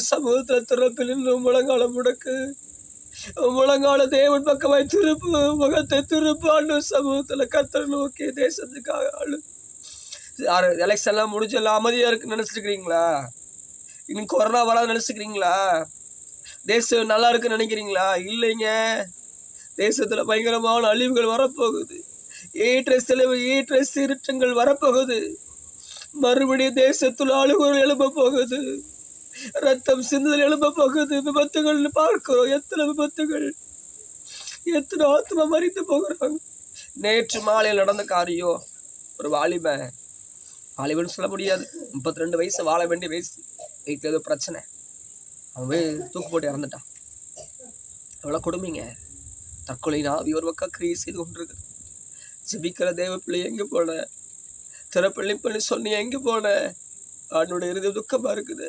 சமூகத்தில் திறப்பில் இன்னும் முழங்காலம் முடக்கு முழங்கால தேவன் பக்கமாய் திருப்பு முகத்தை திருப்பு. ஆண்டு சமூகத்தில் கத்தரை நோக்கி தேசத்துக்காக ஆளு யாரு எலெக்ஷன் எல்லாம் முடிஞ்செல்லாம் அமைதியா இருக்குன்னு நினைச்சிருக்கிறீங்களா? இன்னும் கொரோனா வராது நினச்சிக்கிறீங்களா தேசம் நல்லா இருக்குன்னு நினைக்கிறீங்களா? இல்லைங்க. தேசத்துல பயங்கரமான அழிவுகள் வரப்போகுது. ஏற்ற செலவு ஏற்ற சீற்றங்கள் வரப்போகுது. மறுபடியும் தேசத்துல அழுகுகள் எழும்ப போகுது. ரத்தம் சிந்துதல் எழும்ப போகுது. விபத்துகள் பார்க்கிறோம். எத்தனை விபத்துகள்? எத்தனை ஆத்மா மறித்து போகிறாங்க நேற்று மாலையில் நடந்த காரியம் ஒரு வாலிபன் வாலிபன் சொல்ல முடியாது. முப்பத்தி ரெண்டு வயசு வாழ வேண்டிய வயசு. வீட்டில் ஏதோ பிரச்சனை. அவன் போய் தூக்கு போட்டு இறந்துட்டான். எவ்வளோ கொடுமைங்க. தற்கொலை நாவி ஒரு பக்கம் கிரீஸ் செய்து கொண்டிருக்கு. ஜிபிக்கிற தேவ பிள்ளை எங்கே போன? திறப்பள்ளி பண்ணி சொன்னி எங்கே போன? அவனுடைய இறுதி துக்கமாக இருக்குது.